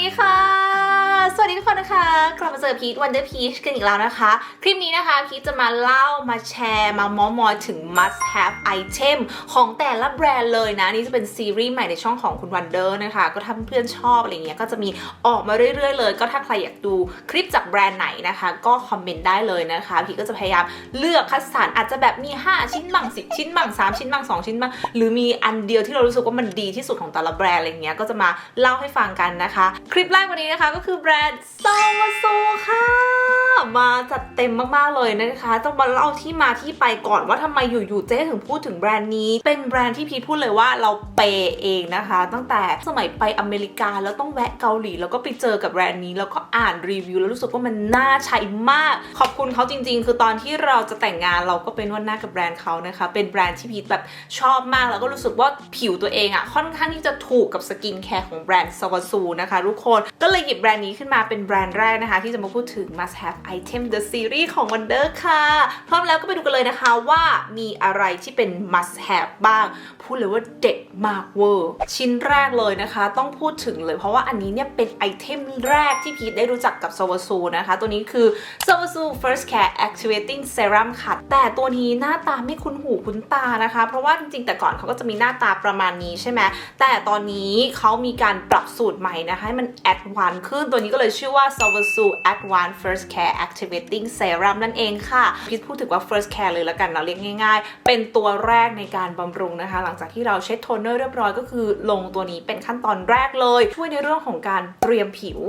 ดีค่ะ ดีทุกคนนะคะ กลับมาเจอพีทวันเดอร์พีชกันอีกแล้วนะคะ คลิปนี้นะคะพีทจะมาเล่ามาแชร์มามอมอยถึง must have item ของแต่ละแบรนด์เลยนะ นี่จะเป็นซีรีส์ใหม่ในช่องของคุณวันเดอร์นะคะ ก็ถ้าเพื่อนชอบอะไรเงี้ยก็จะมีออกมาเรื่อยๆเลย ก็ถ้าใครอยากดูคลิปจากแบรนด์ไหนนะคะ ก็คอมเมนต์ได้เลยนะคะพีทก็จะพยายามเลือกคัดสรรอาจจะแบบมี 5 ชิ้นบ้าง10 ชิ้นบ้าง3 ชิ้นบ้าง2 ชิ้นบ้างหรือมีอันเดียวที่เรารู้สึกว่ามันดีที่สุดของแต่ละแบรนด์อะไรเงี้ยก็จะมาเล่าให้ฟังกันนะคะ คลิปแรกวันนี้นะคะก็คือแบรนด์ somos มาจัดเต็มมากๆเลยนะคะต้องมาเล่าที่มาที่ไปก่อนว่าทำไมอยู่ๆเจ๊ถึงพูดถึงแบรนด์นี้ เป็นแบรนด์ที่พีทพูดเลยว่าเราเปย์เองนะคะ ตั้งแต่สมัยไปอเมริกาแล้วต้องแวะเกาหลี แล้วก็ไปเจอกับแบรนด์นี้ แล้วก็อ่านรีวิวแล้วรู้สึกว่ามันน่าใช้มาก ขอบคุณเขาจริง ๆ คือตอนที่เราจะแต่งงานเราก็เป็นวันหน้ากับแบรนด์เขานะคะ เป็นแบรนด์ที่พีทแบบชอบมากแล้วก็รู้สึกว่าผิวตัวเองอะค่อนข้างที่จะถูกกับสกินแคร์ของแบรนด์ซาวาซูนะคะทุกคนก็เลยหยิบแบรนด์นี้ขึ้นมาเป็นแบรนด์แรกนะคะ ที่จะมาพูดถึง must have item the series ของ Wonder ค่ะ พร้อมแล้วก็ไปดูกันเลยนะคะว่ามีอะไรที่เป็น must have บ้าง พูดเลยว่าเด็ดมากเวอร์ชิ้นแรกเลยนะคะต้องพูดถึงเลยเพราะว่าอันนี้เนี่ยเป็นไอเทมแรกที่พีทได้รู้จักกับ s a v a s u นะคะ ตัวนี้คือ s a v a s u First Care Activating Serum ค่ะ แต่ตัวนี้หน้าตาไม่คุ้นหูคุ้นตานะคะ เพราะว่าจริงๆแต่ก่อนเขาก็จะมีหน้าตาประมาณนี้ใช่ไหมแต่ตอนนี้เขามีการปรับสูตรใหม่นะคะให้มันแอดวานซ์ขึ้นตัวนี้ก็เลยชื่อว่า s a v a s u Advanced First Care Activating Serum นั่นเองค่ะพีทพูดถึงว่า First Care เลยละกันเราเรียกง่าย ๆ เป็นตัวแรกในการบำรุงนะคะ หลังจากที่เราเช็ดโทนเนอร์เรียบร้อยก็คือลงตัวนี้เป็นขั้นตอนแรกเลย ช่วยในเรื่องของการเตรียมผิว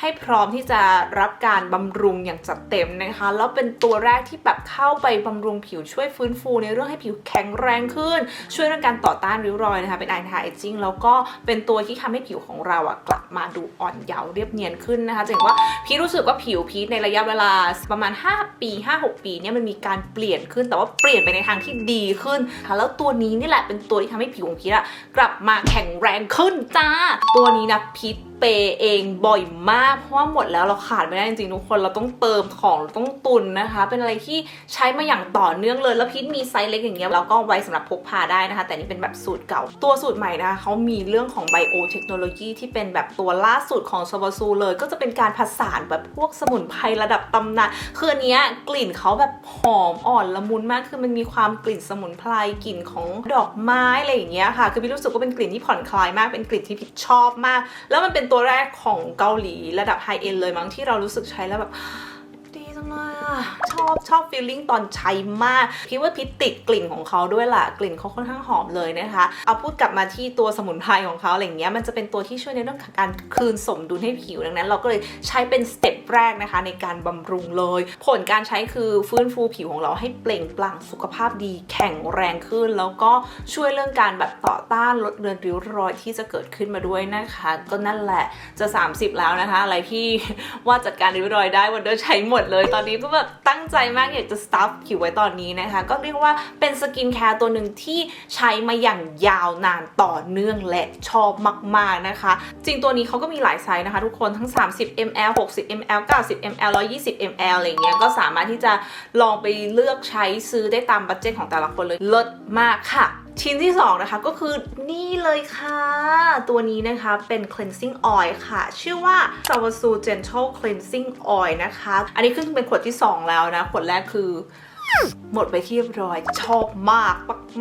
ให้พร้อมที่จะรับการบำรุงอย่างจัดเต็มนะคะ แล้วเป็นตัวแรกที่แบบเข้าไปบำรุงผิวช่วยฟื้นฟู ในเรื่องให้ผิวแข็งแรงขึ้น ช่วยเรื่องการต่อต้านริ้วรอยนะคะ เป็น anti aging แล้วก็เป็นตัวที่ทำให้ผิวของเราอะกลับมาดูอ่อนเยาว์เรียบเนียนขึ้นนะคะจะเห็นว่าพีทรู้สึกว่าผิวพีทในระยะเวลาประมาณ 5 ปี 5-6 ปีเนี่ยมันมีการเปลี่ยนขึ้นแต่ว่าเปลี่ยนไปในทางที่ดีขึ้นค่ะแล้วตัวนี้นี่แหละเป็นตัวที่ทำให้ผิวของพีทอะกลับมาแข็งแรงขึ้นจ้า ตัวนี้นะพีท เปย์เองบ่อยมาก เพราะว่าหมดแล้วเราขาดไม่ได้จริงๆทุกคนเราต้องเติมของเราต้องตุนนะคะ เป็นอะไรที่ใช้มาอย่างต่อเนื่องเลย แล้วพีทมีไซส์เล็กอย่างเงี้ยเราก็ไว้สำหรับพกพาได้นะคะ แต่นี่เป็นแบบสูตรเก่า ตัวสูตรใหม่นะคะเขามีเรื่องของไบโอเทคโนโลยีที่เป็นแบบตัวล่าสุดของซาวาซูเลย ก็จะเป็นการผสานแบบพวกสมุนไพรระดับตำนานคืออันเนี้ยกลิ่นเขาแบบหอมอ่อนละมุนมากคือมันมีความกลิ่นสมุนไพรกลิ่นของดอกไม้อะไรอย่างเงี้ยค่ะ คือพี่รู้สึกว่าเป็นกลิ่นที่ผ่อนคลายมากเป็นกลิ่นที่พี่ชอบมาก แล้วมันเป็นตัวแรกของเกาหลีระดับไฮเอ็นเลยมั้งที่เรารู้สึกใช้แล้วแบบ จังเลยอะชอบชอบฟีลลิ่งตอนใช้มากพี่ว่าพิติดกลิ่นของเขาด้วยล่ะ กลิ่นเขาค่อนข้างหอมเลยนะคะ เอาพูดกลับมาที่ตัวสมุนไพรของเขาอะไรเงี้ยมันจะเป็นตัวที่ช่วยในเรื่องของการคืนสมดุลให้ผิวดังนั้น เราก็เลยใช้เป็นสเต็ปแรกนะคะ ในการบำรุงเลย ผลการใช้คือฟื้นฟูผิวของเราให้เปล่งปลั่งสุขภาพดี แข็งแรงขึ้น แล้วก็ช่วยเรื่องการแบบต่อต้านลดเลือนริ้วรอยที่จะเกิดขึ้นมาด้วยนะคะ ก็นั่นแหละจะ 30 แล้วนะคะ อะไรที่ว่าจัดการริ้วรอยได้วันเดอร์ใช้หมดเลยตอนนี้ก็แบบตั้งใจมากอยากจะสตาฟผิวไว้ตอนนี้นะคะ ก็เรียกว่าเป็นสกินแคร์ตัวหนึ่งที่ใช้มาอย่างยาวนานต่อเนื่องและชอบมากๆนะคะ จริงตัวนี้เขาก็มีหลายไซส์นะคะ ทุกคนทั้ง 30 ml 60 ml 90 ml 120 ml อะไรเงี้ยก็สามารถที่จะลองไปเลือกใช้ซื้อได้ตามบัตเจ็ตของแต่ละคนเลยเลิศมากค่ะ ชิ้นที่ 2 นะคะก็คือนี่เลยค่ะ ตัวนี้นะคะเป็น cleansing oil ค่ะ ชื่อว่า s a w a s u Gentle Cleansing Oil นะคะ อันนี้ขึ้นเป็นขวดที่ 2 แล้วนะ ขวดแรกคือหมดไปที่เรียบร้อยชอบมาก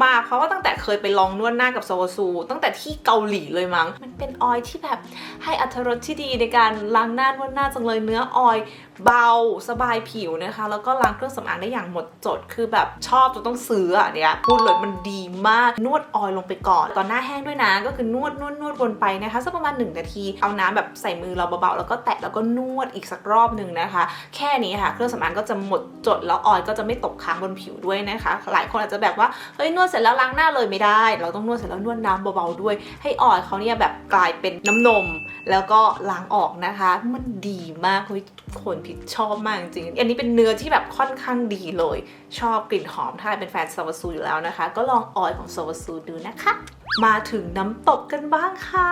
มากๆเพราะว่าตั้งแต่เคยไปลองนวดหน้ากับโซวาซู ตั้งแต่ที่เกาหลีเลยมั้ง มันเป็นออยที่แบบให้อัตรสที่ดีในการล้างหน้านวดหน้าจังเลยเนื้อออย เบาสบายผิวนะคะ แล้วก็ล้างเครื่องสำอางได้อย่างหมดจดคือแบบชอบจนต้องซื้ออะเนี่ยพูดเลยมันดีมากนวดออยลงไปก่อนตอนหน้าแห้งด้วยนะก็คือนวดนวดนวดวนไปนะคะสักประมาณ 1 นาที เอาน้ำแบบใส่มือเราเบาๆแล้วก็แตะแล้วก็นวดอีกสักรอบหนึ่งนะคะ แค่นี้ค่ะ เครื่องสำอางก็จะหมดจดแล้วออยก็จะไม่ตกค้างบนผิวด้วยนะคะ หลายคนอาจจะแบบว่าเฮ้ยนวดเสร็จแล้วล้างหน้าเลยไม่ได้ เราต้องนวดเสร็จแล้วนวดน้ำเบาๆด้วย ให้ออยเขาเนี่ยแบบกลายเป็นน้ำนม แล้วก็ล้างออกนะคะ มันดีมากเฮ้ยคนผิดชอบมากจริง อันนี้เป็นเนื้อที่แบบค่อนข้างดีเลย ชอบกลิ่นหอมถ้าเป็นแฟนซาวาซูอยู่แล้วนะคะ ก็ลองออยล์ของซาวาซูดูนะคะ มาถึงน้ำตกกันบ้างค่ะ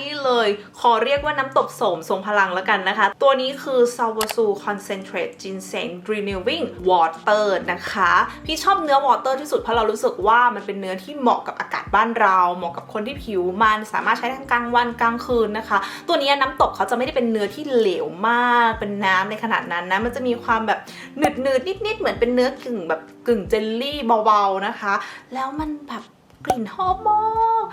นี่เลยขอเรียกว่าน้ำตกโสมทรงพลังแล้วกันนะคะ ตัวนี้คือ s a w a s u Concentrate Ginseng Renewing Water นะคะ พี่ชอบเนื้อวอเตอร์ที่สุดเพราะเรารู้สึกว่ามันเป็นเนื้อที่เหมาะกับอากาศบ้านเรา เหมาะกับคนที่ผิวมันสามารถใช้ทั้งกลางวันกลางคืนนะคะ ตัวนี้น้ำตกเขาจะไม่ได้เป็นเนื้อที่เหลวมาก เป็นน้ำในขนาดนั้นนะ มันจะมีความแบบหนืดหนืดๆนิดๆเหมือนเป็นเนื้อกึ่งแบบกึ่งเจลลี่เบาๆนะคะ แล้วมันแบบ กลิ่นหอมมาก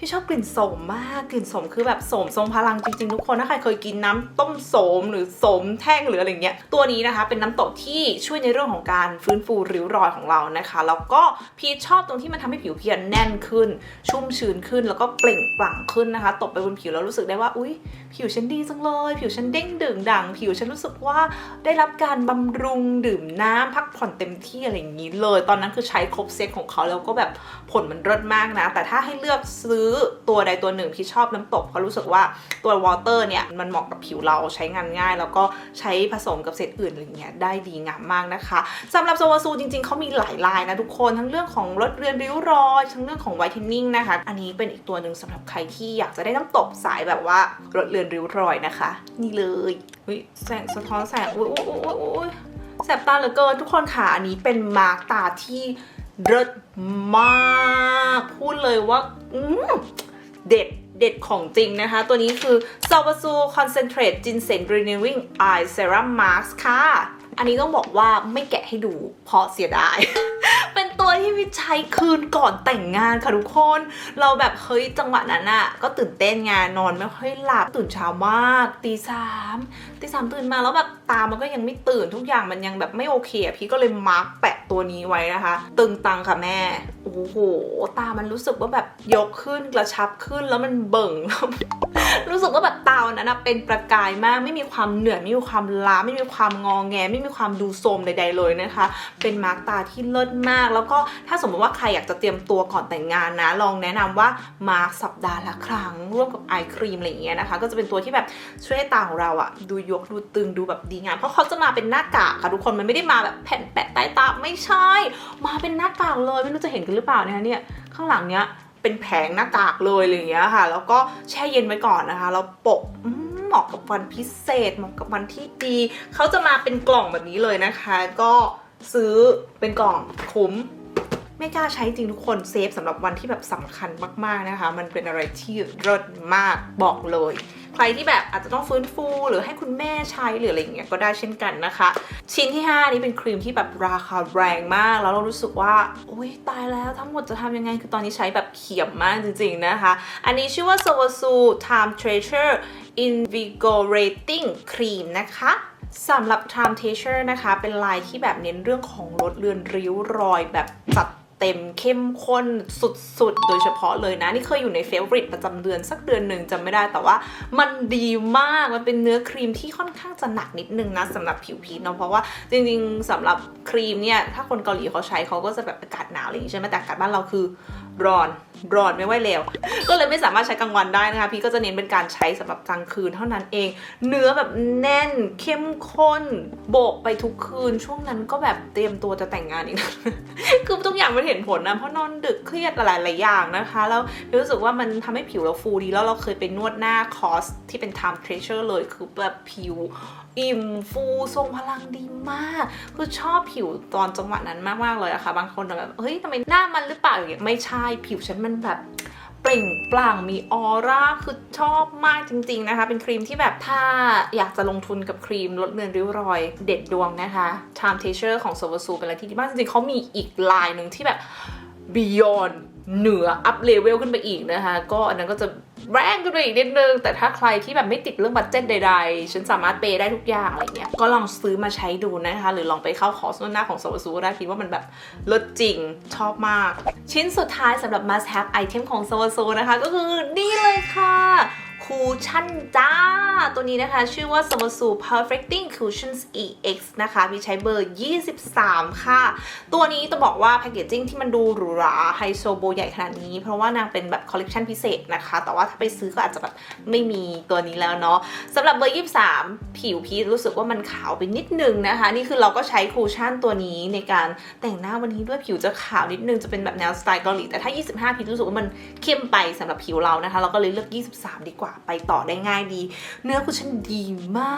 พี่ชอบกลิ่นโสมมากกลิ่นโสมคือแบบโสมทรงพลังจริงๆทุกคนถ้าใครเคยกินน้ำต้มโสมหรือโสมแท่งหรืออะไรเงี้ยตัวนี้นะคะเป็นน้ำตกที่ช่วยในเรื่องของการฟื้นฟูริ้วรอยของเรานะคะ แล้วก็พีชชอบตรงที่มันทำให้ผิวเพียนแน่นขึ้น ชุ่มชื้นขึ้นแล้วก็เปล่งปลั่งขึ้นนะคะตบไปบนผิวแล้วรู้สึกได้ว่าอุ๊ยผิวฉันดีจังเลย ผิวฉันเด้งดึงดัง ผิวฉันรู้สึกว่าได้รับการบำรุงดื่มน้ำพักผ่อนเต็มที่อะไรอย่างนี้เลย ตอนนั้นคือใช้ครบเซตของเขาแล้วก็แบบผลมันเลิศมากนะ แต่ถ้าให้เลือกซื้อตัวใดตัวหนึ่งพี่ชอบน้ำตกเพราะรู้สึกว่าตัววอเตอร์เนี่ยมันเหมาะกับผิวเราใช้งานง่าย แล้วก็ใช้ผสมกับเซตอื่นอะไรเงี้ยได้ดีงามมากนะคะสำหรับโซวาซูจริงๆเขามีหลายลายนะทุกคนทั้งเรื่องของลดเรือนริ้วรอย ทั้งเรื่องของไวท์เทนนิ่งนะคะ อันนี้เป็นอีกตัวหนึ่งสำหรับใครที่อยากจะได้น้ำตกสายแบบว่าลดเรือนริ้วรอยนะคะ นี่เลยแสงสะท้อนแสงอุ้ยอุ้ยอุ้ยอุ้ย แสบตาเหลือเกินทุกคนค่ะ อันนี้เป็นมาร์กตาที่เลิศมาก พูดเลยว่าอืมเด็ดเด็ดของจริงนะคะ ตัวนี้คือ s a w a s u Concentrate Ginseng Renewing Eye Serum Mask ค่ะ อันนี้ต้องบอกว่าไม่แกะให้ดูเพราะเสียดาย ที่วิใช้คืนก่อนแต่งงานค่ะทุกคน เราแบบเฮ้ยจังหวะนั้นอะก็ตื่นเต้นไงานนอนไม่ค่อยหลับตื่นเช้ามากตีสามตีสามตื่นมาแล้วแบบตามันก็ยังไม่ตื่นทุกอย่างมันยังแบบไม่โอเคอะพี่ก็เลยมาร์กแปะตัวนี้ไว้นะคะ ตึงตังค่ะแม่โอ้โหตามันรู้สึกว่าแบบยกขึ้นกระชับขึ้นแล้วมันเบิ่งรู้สึกว่าแบบตาวันนั้นเป็นประกายมากไม่มีความเหนื่อยไม่มีความล้าไม่มีความงองแง ไม่มีความดูโทรมใด ๆ เลยนะคะ เป็นมาร์กตาที่เลิศมาก แล้วก็ถ้าสมมติว่าใครอยากจะเตรียมตัวก่อนแต่งงานนะ ลองแนะนำว่ามาร์กสัปดาห์ละครั้ง ร่วมกับไอครีมอะไรอย่างเงี้ยนะคะ ก็จะเป็นตัวที่แบบช่วยให้ตาของเราอะดูยกดูตึงดูแบบดีงาม เพราะเขาจะมาเป็นหน้ากากค่ะทุกคนมันไม่ได้มาแบบแผ่นแปะใต้ตาไม่ใช่ มาเป็นหน้ากากเลยไม่รู้จะเห็นกันหรือเปล่าเนี่ยเนี่ยข้างหลังเนี้ยเป็นแผงหน้ากากเลยอะไรอย่างเงี้ยค่ะ แล้วก็แช่เย็นไว้ก่อนนะคะแล้วโปะเหมาะกับวันพิเศษเหมาะกับวันที่ดี เขาจะมาเป็นกล่องแบบนี้เลยนะคะ ก็ซื้อเป็นกล่องคุ้ม ไม่กล้าใช้จริงทุกคนเซฟสำหรับวันที่แบบสำคัญมากๆนะคะ มันเป็นอะไรที่เลิศมากบอกเลย ใครที่แบบอาจจะต้องฟื้นฟูหรือให้คุณแม่ใช้หรืออะไรอย่างเงี้ยก็ได้เช่นกันนะคะ ชิ้นที่ 5 นี้เป็นครีมที่แบบราคาแรงมาก แล้วเรารู้สึกว่าโอุ้ยตายแล้วทั้งหมดจะทำยังไง คือตอนนี้ใช้แบบเขียมมากจริง ๆนะคะ อันนี้ชื่อว่า s o w a s u Time Treasure Invigorating Cream นะคะสำหรับ Time Treasure นะคะ เป็นลายที่แบบเน้นเรื่องของลดเลือนริ้วรอยแบบจัด เต็มเข้มข้นสุดๆ โดยเฉพาะเลยนะ นี่เคยอยู่ในเฟเวอริตประจำเดือนสักเดือนหนึ่งจำไม่ได้แต่ว่ามันดีมากมันเป็นเนื้อครีมที่ค่อนข้างจะหนักนิดนึงนะสำหรับผิวพีชเนาะเพราะว่าจริงๆสำหรับครีมเนี่ยถ้าคนเกาหลีเขาใช้เขาก็จะแบบอากาศหนาวอะไรอย่างงี้ใช่ไหมแต่อากาศบ้านเราคือร้อนร้อนไม่ไหวแล้ว ก็เลยไม่สามารถใช้กลางวันได้นะคะ พี่ก็จะเน้นเป็นการใช้สำหรับกลางคืนเท่านั้นเอง เนื้อแบบแน่นเข้มข้น โบกไปทุกคืน ช่วงนั้นก็แบบเตรียมตัวจะแต่งงานอีก คือทุกอย่างมันเห็นผลนะเพราะนอนดึกเครียดหลายๆอย่างนะคะแล้วรู้สึกว่ามันทำให้ผิวเราฟูดี แล้วเราเคยไปนวดหน้าคอสที่เป็น time treasure เลยคือแบบผิวอิ่มฟูทรงพลังดีมาก คือชอบผิวตอนจังหวะนั้นมากๆเลยอะค่ะบางคนแบบเฮ้ยทำไมหน้ามันหรือเปล่าอย่างเงี้ยไม่ใช่ผิวฉันมันแบบ เปล่งปลั่งมีออร่าคือชอบมากจริง ๆนะคะ เป็นครีมที่แบบถ้าอยากจะลงทุนกับครีมลดเลือนริ้วรอย เด็ดดวงนะคะ Time Teacher ของ s o v a s u เป็นอะไรที่ดีมากจริงๆเขามีอีกลายหนึ่งที่แบบ beyond เหนืออัพเลเวลขึ้นไปอีกนะคะ ก็อันนั้นก็จะแรงขึ้นไปอีกนิดนึง แต่ถ้าใครที่แบบไม่ติดเรื่องบัตเจ็ตใดๆ ฉันสามารถเปย์ได้ทุกอย่างอะไรเงี้ย ก็ลองซื้อมาใช้ดูนะคะ หรือลองไปเข้าคอร์สนวดหน้าของ s o v a s u ก็ได้คิดว่ามันแบบลดจริงชอบมาก ชิ้นสุดท้ายสำหรับ must have item ของ s o v a s u นะคะ ก็คือนี่เลยค่ะ คูชั่นจ้า ตัวนี้นะคะ ชื่อว่า s a m a s u Perfecting Cushions EX นะคะพี่ใช้เบอร์ 23 ค่ะ ตัวนี้ต้องบอกว่าแพคเกจจิ้งที่มันดูหรูหราไฮโซโบใหญ่ขนาดนี้ เพราะว่านางเป็นแบบคอลเลกชันพิเศษนะคะ แต่ว่าถ้าไปซื้อก็อาจจะแบบไม่มีตัวนี้แล้วเนาะสำหรับเบอร์ 23 ผิวพีรู้สึกว่ามันขาวไปนิดนึงนะคะ นี่คือเราก็ใช้คูชั่นตัวนี้ในการแต่งหน้าวันนี้ด้วยผิวจะขาวนิดนึงจะเป็นแบบแนวสไตล์เกาหลีแต่ถ้า 25 พีรู้สึกว่ามันเข้มไปสำหรับผิวเรานะคะ เราก็เลยเลือก 23 ดีกว่าไปต่อได้ง่ายดี เนื้อคุชชั่นดีมา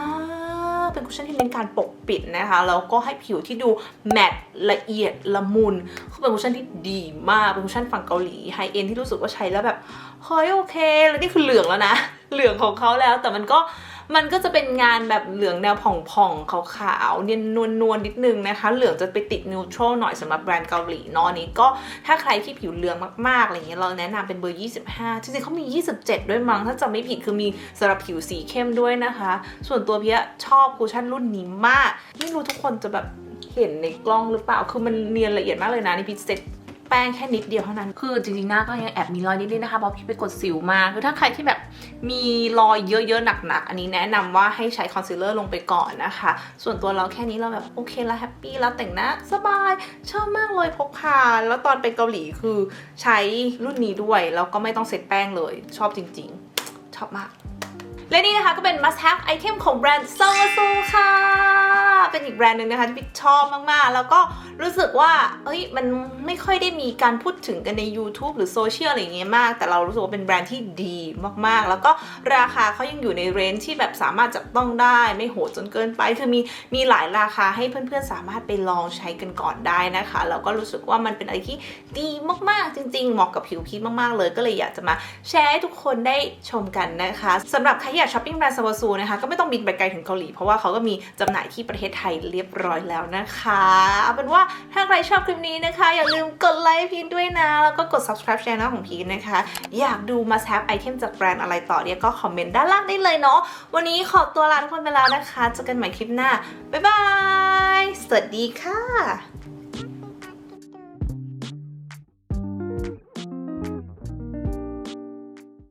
ก เป็นคุชชั่นที่เน้นการปกปิดนะคะ แล้วก็ให้ผิวที่ดูแมตต์ละเอียดละมุนคือเป็นคุชชั่นที่ดีมาก เป็นคุชชั่นฝั่งเกาหลีไฮเอ็นที่รู้สึกว่าใช้แล้วแบบ เฮ้ยโอเค แล้วนี่คือเหลืองแล้วนะ เหลืองของเขาแล้ว แต่มันก็ มันก็จะเป็นงานแบบเหลืองแนวผ่องๆขาวๆเนียนนวลๆนิดนึงนะคะ เหลืองจะไปติดนิวทรัลหน่อยสำหรับแบรนด์เกาหลีเนาะอันนี้ก็ถ้าใครที่ผิวเหลืองมากๆอะไรเงี้ยเราแนะนำเป็นเบอร์ 25 จริงๆเขามี 27 ด้วยมั้งถ้าจำไม่ผิดคือมีสำหรับผิวสีเข้มด้วยนะคะ ส่วนตัวเพียชอบคูชั่นรุ่นนี้มาก ไม่รู้ทุกคนจะแบบเห็นในกล้องหรือเปล่า คือมันเนียนละเอียดมากเลยนะนี่พี่เซ็ต แป้งแค่นิดเดียวเท่านั้น คือจริงๆหน้าก็ยังแอบมีรอยนิดๆนะคะเพราะพี่ไปกดสิวมาคือถ้าใครที่แบบมีรอยเยอะๆหนักๆอันนี้แนะนำว่าให้ใช้คอนซีลเลอร์ลงไปก่อนนะคะ ส่วนตัวเราแค่นี้เราแบบโอเคแล้วแฮปปี้แล้วแต่งหน้าสบาย ชอบมากเลยพกพาแล้วตอนไปเกาหลีคือใช้รุ่นนี้ด้วยแล้วก็ไม่ต้องเซ็ตแป้งเลย ชอบจริง ๆ ชอบมาก และนี่นะคะก็เป็น must have item ของแบรนด์ s o s u ค่ะ เป็นอีกแบรนด์หนึ่งนะคะที่ชอบมากๆ แล้วก็รู้สึกว่าเอ้ยมันไม่ค่อยได้มีการพูดถึงกันใน YouTube หรือโซเชียลอะไรอย่างเงี้ยมาก แต่เรารู้สึกว่าเป็นแบรนด์ที่ดีมากๆ แล้วก็ราคาเขายังอยู่ในเรนจ์ที่แบบสามารถจับต้องได้ไม่โหดจนเกินไป คือมีมีหลายราคาให้เพื่อนๆสามารถไปลองใช้กันก่อนได้นะคะแล้วก็รู้สึกว่ามันเป็นอะไรที่ดีมากๆ จริงๆเหมาะกับผิวพีชมากๆเลย ก็เลยอยากจะมาแชร์ให้ทุกคนได้ชมกันนะคะสำหรับใครอยากช้อปปิ้งแบรนด์ซาวาซูนะคะก็ไม่ต้องบินไปไกลถึงเกาหลีเพราะว่าเขาก็มีจำหน่ายที่ประเทศไทยเรียบร้อยแล้วนะคะเอาเป็นว่าถ้าใครชอบคลิปนี้นะคะ อย่าลืมกดไลค์พีนด้วยนะ แล้วก็กด subscribe channel ของพีนนะคะ อยากดูมาแซฟไอเทมจากแบรนด์อะไรต่อเนี่ยก็คอมเมนต์ด้านล่างได้เลยเนาะวันนี้ขอตัวลาทุกคนไปแล้วนะคะเจอกันใหม่คลิปหน้าบ๊ายบายสวัสดีค่ะ